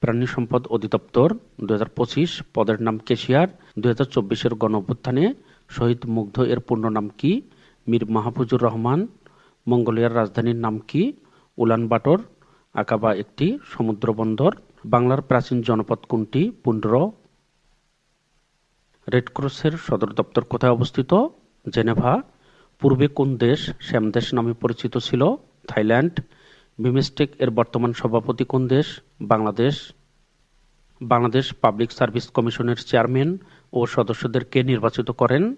প্রাণী সম্পদ অধিদপ্তর দুই হাজার পঁচিশ, পদের নাম কেশিয়ার দু হাজার চব্বিশের গণ অভ্যুত্থানে শহীদ মুগ্ধ এর পূর্ণ নাম কি? মীর মাহফুজুর রহমান, মঙ্গোলিয়ার রাজধানীর নাম কি? উলানবাটর আকাবা একটি সমুদ্র বন্দর, বাংলার প্রাচীন জনপদ কোনটি? পুন্ড্র। রেডক্রসের সদর দপ্তর কোথায় অবস্থিত? জেনেভা। পূর্বে কোন দেশ শ্যামদেশ নামে পরিচিত ছিল? থাইল্যান্ড। বিমস্টেক এর বর্তমান সভাপতি কোন দেশ? বাংলাদেশ। বাংলাদেশ পাবলিক সার্ভিস কমিশনের চেয়ারম্যান ও সদস্যদের কে নির্বাচিত করেন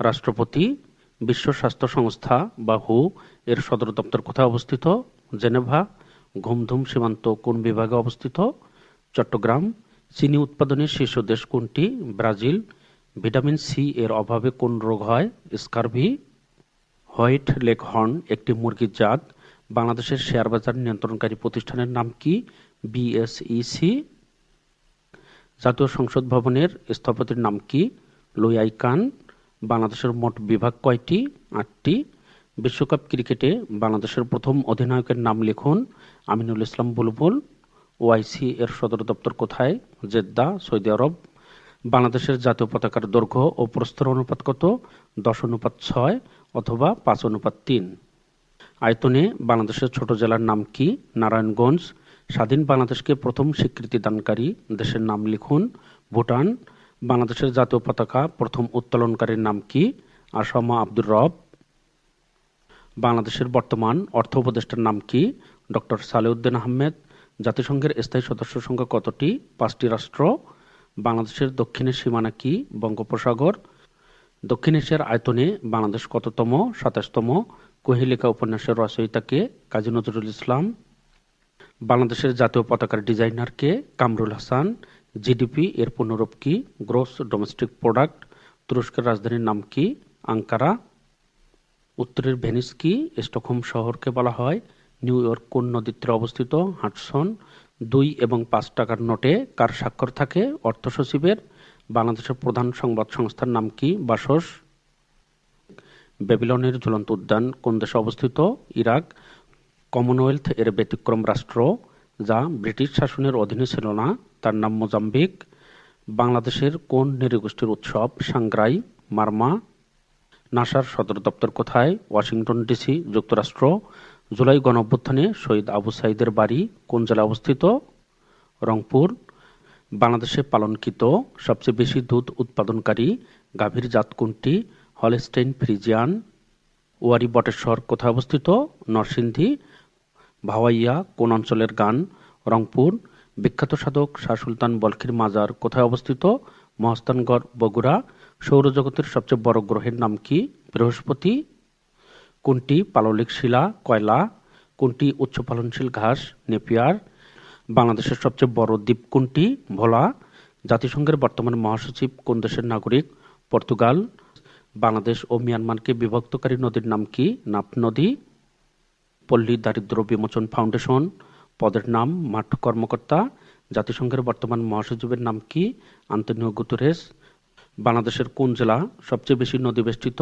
রাষ্ট্রপতি, বিশ্ব স্বাস্থ্য সংস্থা বা হু এর সদর দপ্তর কোথায় অবস্থিত? জেনেভা। ঘুমধুম সীমান্ত কোন বিভাগে অবস্থিত? চট্টগ্রাম। চিনি উৎপাদনের শীর্ষ দেশ কোনটি? ব্রাজিল। ভিটামিন সি এর অভাবে কোন রোগ হয়? স্কারভি। হোয়াইট লেগ হর্ন একটি মুরগির জাত। বাংলাদেশের শেয়ার বাজার নিয়ন্ত্রণকারী প্রতিষ্ঠানের নাম কি? বিএসইসি জাতীয় সংসদ ভবনের স্থপতির নাম কি? লুই কান। বাংলাদেশের মোট বিভাগ কয়টি? আটটি। বিশ্বকাপ ক্রিকেটে বাংলাদেশের প্রথম অধিনায়কের নাম লিখুন আমিনুল ইসলাম বুলবুল। ওআইসি এর সদর দপ্তর কোথায়? জেদ্দা, সৌদি আরব। বাংলাদেশের জাতীয় পতাকার দৈর্ঘ্য ও প্রস্তর অনুপাত কত? দশ অনুপাত ছয় অথবা পাঁচ অনুপাত তিন। আয়তনে বাংলাদেশের ছোট জেলার নাম কি? নারায়ণগঞ্জ। স্বাধীন বাংলাদেশকে প্রথম স্বীকৃতি দানকারী দেশের নাম লিখুন ভুটান। বাংলাদেশের জাতীয় পতাকা প্রথম উত্তোলনকারীর নাম কি? আসামা আব্দুর রব। বাংলাদেশের বর্তমান অর্থ উপদেষ্টার নাম কি? ডক্টর সালেউদ্দিন আহমেদ। জাতিসংঘের স্থায়ী সদস্য সংখ্যা কতটি? পাঁচটি রাষ্ট্র। বাংলাদেশের দক্ষিণের সীমানা কি? বঙ্গোপসাগর। দক্ষিণ এশিয়ার আয়তনে বাংলাদেশ কততম? সাতাশতম। কোহেলিকা উপন্যাসের রচয়িতাকে কাজী নজরুল ইসলাম, বাংলাদেশের জাতীয় পতাকার ডিজাইনার কে কামরুল হাসান, জিডিপি এর পুনরূপ কি, গ্রোস ডোমেস্টিক প্রোডাক্ট, তুরস্কের রাজধানীর নাম কি, আঙ্কারা, উত্তরের ভেনিস কি, স্টকহোম শহরকে বলা হয়, নিউ ইয়র্ক কোন নদীর তীরে অবস্থিত, হাটসন, দুই এবং পাঁচ টাকার নোটে কার স্বাক্ষর থাকে অর্থ সচিবের বাংলাদেশের প্রধান সংবাদ সংস্থার নাম কি, বাসস বেবিলনের ঝুলন্ত উদ্যান, কোন দেশে অবস্থিত? ইরাক, কমনওয়েলথ এর ব্যতিক্রম রাষ্ট্র, যা ব্রিটিশ শাসনের অধীনে ছিল না, তার নাম মোজাম্বিক। বাংলাদেশের কোন নৃগোষ্ঠীর উৎসব? সাংগ্রাই মারমা। নাসার সদর দপ্তর কোথায়? ওয়াশিংটন ডিসি, যুক্তরাষ্ট্র। জুলাই গণঅভ্যুত্থানে শহীদ আবু সাইদের বাড়ি কোন জেলায় অবস্থিত? রংপুর। বাংলাদেশে পালনকৃত সবচেয়ে বেশি দুধ উৎপাদনকারী গাভীর জাত কোনটি? হলস্টেইন, ফ্রিজিয়ান ওয়ারি বটেশ্বর কোথায় অবস্থিত? নরসিংদী, ভাওয়াইয়া, কোন অঞ্চলের গান? রংপুর, বিখ্যাত সাধক শাহ সুলতান বলখির মাজার কোথায় অবস্থিত? মহস্তানগড় বগুড়া, সৌরজগতের সবচেয়ে বড় গ্রহের নাম কি? বৃহস্পতি, কোনটি? পাললিক শিলা, কয়লা, কোনটি? উচ্চ ফলনশীল ঘাস, নেপিয়ার, বাংলাদেশের সবচেয়ে বড় দ্বীপ কোনটি? ভোলা, জাতিসংঘের বর্তমান মহাসচিব কোন দেশের নাগরিক? পর্তুগাল বাংলাদেশ ও মিয়ানমারকে বিভক্তকারী নদীর নাম কি? নাপ নদী, পল্লী দারিদ্র বিমোচন ফাউন্ডেশন, পদের নাম মাঠ কর্মকর্তা, জাতিসংঘের বর্তমান মহাসচিবের নাম কি? আন্তনিও গুতরেস, বাংলাদেশের কোন জেলা সবচেয়ে বেশি নদী বেষ্টিত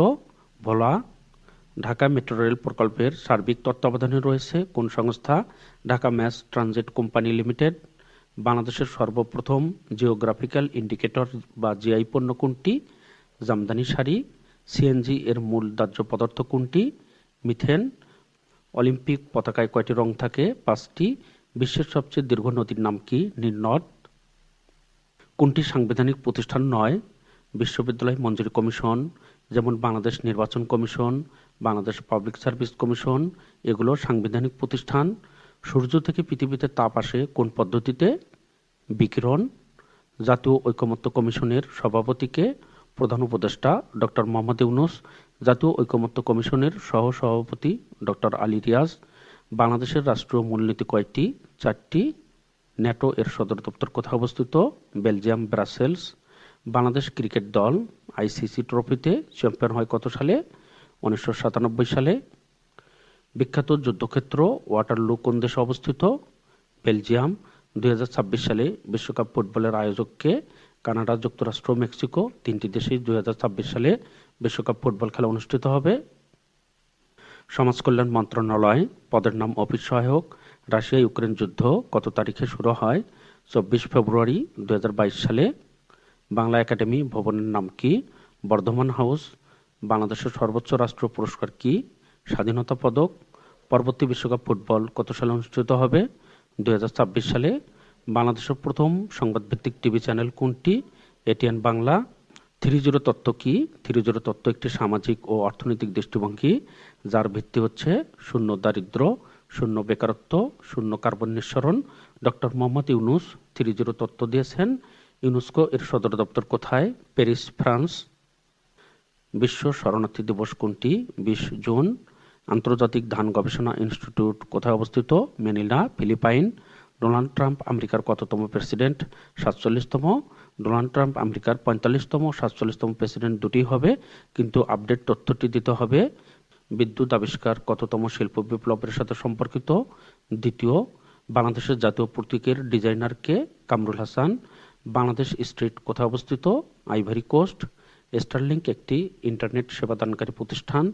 ভোলা, ঢাকা মেট্রো রেল প্রকল্পের সার্বিক তত্ত্বাবধানে রয়েছে কোন সংস্থা? Dhaka mass transit company limited, বাংলাদেশের সর্বপ্রথম জিওগ্রাফিক্যাল ইন্ডিকেটর বা জিআই পণ্য কোনটি? জামদানি শাড়ি সিএনজি এর মূল দাহ্য পদার্থ কোনটি? মিথেন। অলিম্পিক পতাকায় কয়টি রং থাকে? পাঁচটি। বিশ্বের সবচেয়ে দীর্ঘ নদীর নাম কি? নীলনদ কোনটি সাংবিধানিক প্রতিষ্ঠান নয়? বিশ্ববিদ্যালয় মঞ্জুরি কমিশন, যেমন বাংলাদেশ নির্বাচন commission, Bangladesh public service commission, এগুলো সাংবিধানিক প্রতিষ্ঠান। সূর্য থেকে পৃথিবীতে তাপ আসে কোন পদ্ধতিতে? বিকিরণ। জাতীয় ঐকমত্য কমিশনের সভাপতিকে প্রধান উপদেষ্টা ডক্টর মোহাম্মদ ইউনুস, জাতীয় ঐকমত্য কমিশনের সহ সভাপতি ডক্টর আলী রিয়াজ, বাংলাদেশের রাষ্ট্রীয় মূলনীতি কয়েকটি চারটি। ন্যাটো এর সদর দপ্তর কোথায় অবস্থিত? Belgium, Brussels. বাংলাদেশ ক্রিকেট দল, আইসিসি ট্রফিতে চ্যাম্পিয়ন হয় কত সালে? উনিশশো সাতানব্বই সালে। বিখ্যাত যুদ্ধক্ষেত্র ওয়াটারলু কোন দেশে অবস্থিত? বেলজিয়াম। দুই হাজার ছাব্বিশ সালে বিশ্বকাপ ফুটবলের আয়োজককে কানাডা, যুক্তরাষ্ট্র, মেক্সিকো, তিনটি দেশেই দু হাজার ছাব্বিশ সালে বিশ্বকাপ ফুটবল খেলা অনুষ্ঠিত হবে। সমাজ কল্যাণ মন্ত্রণালয়, পদের নাম অফিস সহায়ক রাশিয়া ইউক্রেন যুদ্ধ কত তারিখে শুরু হয়? চব্বিশ ফেব্রুয়ারি দু হাজার বাইশ সালে। বাংলা একাডেমি ভবনের নাম কি? বর্ধমান হাউস, বাংলাদেশের সর্বোচ্চ রাষ্ট্র পুরস্কার কি? স্বাধীনতা পদক, পরবর্তী বিশ্বকাপ ফুটবল কত সালে অনুষ্ঠিত হবে? দু হাজার ছাব্বিশ সালে। বাংলাদেশের প্রথম সংবাদভিত্তিক টিভি চ্যানেল কোনটি? এটিএন বাংলা থ্রি জিরো তত্ত্ব কি? থ্রি জিরো তত্ত্ব একটি সামাজিক ও অর্থনৈতিক দৃষ্টিভঙ্গি, যার ভিত্তি হচ্ছে শূন্য দারিদ্র শূন্য বেকারত্ব, শূন্য কার্বন নিঃসরণ। Doctor Mohammad Yunus three zero তত্ত্ব দিয়েছেন। ইউনেস্কো এর সদর দপ্তর কোথায়? Paris, France. বিশ্ব শরণার্থী দিবস কোনটি? বিশ জুন। আন্তর্জাতিক ধান গবেষণা ইনস্টিটিউট কোথায় অবস্থিত? Manila, Philippine. ডোনাল্ড ট্রাম্প আমেরিকার কততম প্রেসিডেন্ট? সাতচল্লিশতম। ডোনাল্ড ট্রাম্প আমেরিকার পঁয়তাল্লিশতম, সাতচল্লিশতম প্রেসিডেন্ট দুটি হবে, কিন্তু আপডেট তথ্যটি দিতে হবে। বিদ্যুৎ আবিষ্কার কততম শিল্প বিপ্লবের সাথে সম্পর্কিত? দ্বিতীয়, বাংলাদেশের জাতীয় প্রতীকের ডিজাইনার কে? কামরুল হাসান। বাংলাদেশ স্ট্রিট কোথায় অবস্থিত? Ivory Coast. স্টারলিংক একটি ইন্টারনেট সেবাদানকারী প্রতিষ্ঠান।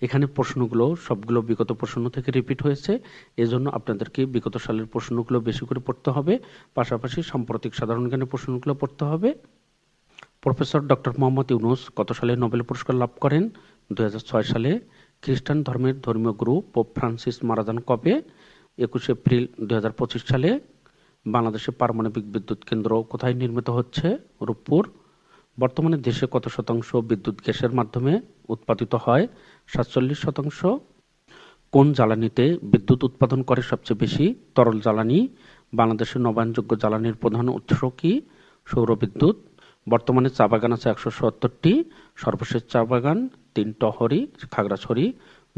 এখানে প্রশ্নগুলো, সবগুলো বিগত প্রশ্ন থেকে রিপিট হয়েছে। এজন্য আপনাদেরকে বিগত সালের প্রশ্নগুলো বেশি করে পড়তে হবে। পাশাপাশি সাম্প্রতিক সাধারণ জ্ঞানের প্রশ্নগুলো পড়তে হবে। প্রফেসর ডক্টর মোহাম্মদ ইউনুস কত সালে নোবেল পুরস্কার লাভ করেন দু হাজার ছয় সালে। খ্রিস্টান ধর্মের ধর্মীয় গুরু পোপ ফ্রান্সিস মারা যান কবে? একুশে এপ্রিল দু হাজার পঁচিশ সালে। বাংলাদেশে পারমাণবিক বিদ্যুৎ কেন্দ্র কোথায় নির্মিত হচ্ছে? রূপপুর। বর্তমানে দেশে কত শতাংশ বিদ্যুৎ গ্যাসের মাধ্যমে উৎপাদিত হয়? সাতচল্লিশ শতাংশ। কোন জ্বালানিতে বিদ্যুৎ উৎপাদন করে সবচেয়ে বেশি? তরল জ্বালানি। বাংলাদেশের নবায়নযোগ্য জ্বালানির প্রধান উৎস কি? সৌর বিদ্যুৎ। বর্তমানে চা বাগান আছে একশো সত্তরটি। সর্বশেষ চা বাগান তিন টহরি, খাগড়াছড়ি।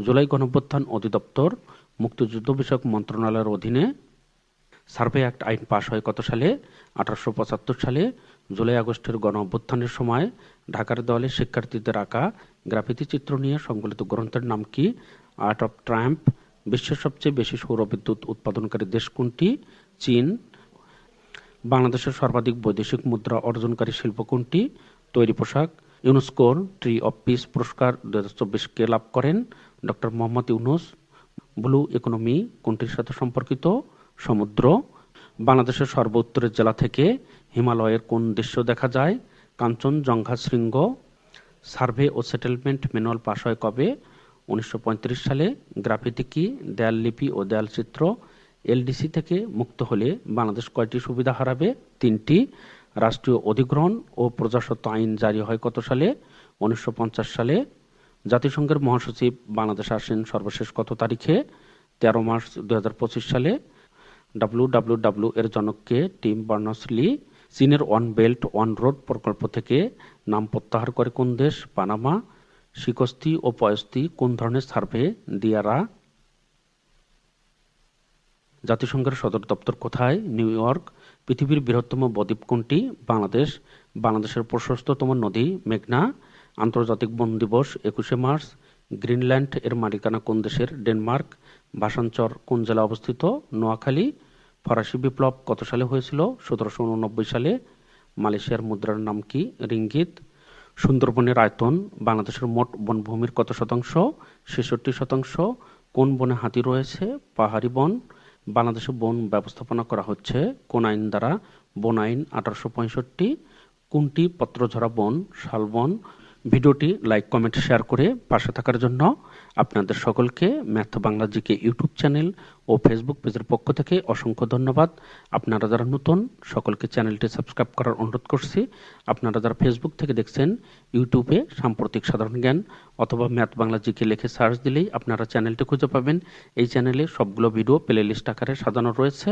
জুলাই গণঅভ্যুত্থান অধিদপ্তর, মুক্তিযুদ্ধ বিষয়ক মন্ত্রণালয়ের অধীনে। সার্ভে অ্যাক্ট আইন পাশ হয় কত সালে? আঠারোশো পঁচাত্তর সালে। জুলাই আগস্টের গণ অভ্যুত্থানের সময় ঢাকার দলে শিক্ষার্থীদের আঁকা গ্রাফিতি চিত্র নিয়ে সংবলিত গ্রন্থের নাম কি? আর্ট অফ ট্রাম্প বিশ্বের সবচেয়ে বেশি সৌর বিদ্যুৎ উৎপাদনকারী দেশ কোনটি? চীন। বাংলাদেশের সর্বাধিক বৈদেশিক মুদ্রা অর্জনকারী শিল্প কোনটি? তৈরি পোশাক। ইউনেস্কোর ট্রি অফ পিস পুরস্কার দু হাজার চব্বিশকে লাভ করেন doctor Mohammad Yunus. Blue economy, কোনটির সাথে সম্পর্কিত? সমুদ্র। বাংলাদেশের সর্ব উত্তরের জেলা থেকে হিমালয়ের কোন দৃশ্য দেখা যায়? কাঞ্চনজঙ্ঘা শৃঙ্গ। সার্ভে ও সেটেলমেন্ট ম্যানুয়াল পাশ হয় কবে? উনিশশো পঁয়ত্রিশ সালে গ্রাফিতি কি, দেয়াল লিপি ও দেয়াল চিত্র এলডিসি থেকে মুক্ত হলে বাংলাদেশ কয়টি সুবিধা হারাবে? তিনটি। রাষ্ট্রীয় অধিগ্রহণ ও প্রজাস্বত্ব আইন জারি হয় কত সালে? উনিশশো পঞ্চাশ সালে। জাতিসংঘের মহাসচিব, বাংলাদেশ আসেন সর্বশেষ কত তারিখে? তেরো মার্চ দু হাজার পঁচিশ সালে। ডাব্লিউ এর জনককে টিম বার্নার্স লি। চীনের ওয়ান বেল্ট, ওয়ান রোড প্রকল্প থেকে নাম প্রত্যাহার করে কোন দেশ? পানামা। শিকস্তি ও পয়স্তি কোন ধরনের সার্ভে দিয়ারা? জাতিসংঘের সদর দপ্তর কোথায়? New York. পৃথিবীর বৃহত্তম বদ্বীপ কোনটি? বাংলাদেশ। বাংলাদেশের প্রশস্ততম নদী মেঘনা। আন্তর্জাতিক বন দিবস একুশে মার্চ। গ্রিনল্যান্ড এর মালিকানা কোন দেশের? ডেনমার্ক। ভাষাঞ্চর কোন জেলা অবস্থিত? নোয়াখালী। ফরাসি বিপ্লব কত সালে হয়েছিল? সতেরোশো উননব্বই সালে। মালয়েশিয়ার মুদ্রার নাম কি? রিঙ্গিত। সুন্দরবনের আয়তন, বাংলাদেশের মোট বনভূমির কত শতাংশ? ছেষট্টি শতাংশ। কোন বনে হাতি রয়েছে? পাহাড়ি বন। বাংলাদেশে বন ব্যবস্থাপনা করা হচ্ছে কোন আইন দ্বারা? বন আইন আঠারোশো পঁয়ষট্টি। কোনটি পত্রঝরা বন? শালবন ভিডিওটি লাইক, কমেন্ট, শেয়ার করে পাশে থাকার জন্য আপনাদের সকলকে math Bangla GK YouTube channel ও ফেসবুক পেজের পক্ষ থেকে অসংখ্য ধন্যবাদ। আপনারা যারা নতুন, সকলকে চ্যানেলটি সাবস্ক্রাইব করার অনুরোধ করছি। আপনারা যারা ফেসবুক থেকে দেখছেন, ইউটিউবে সাম্প্রতিক সাধারণ জ্ঞান অথবা ম্যাথ বাংলা জিকে লিখে সার্চ দিলেই আপনারা চ্যানেলটি খুঁজে পাবেন। এই চ্যানেলে সবগুলো ভিডিও প্লে লিস্ট আকারে সাজানো রয়েছে।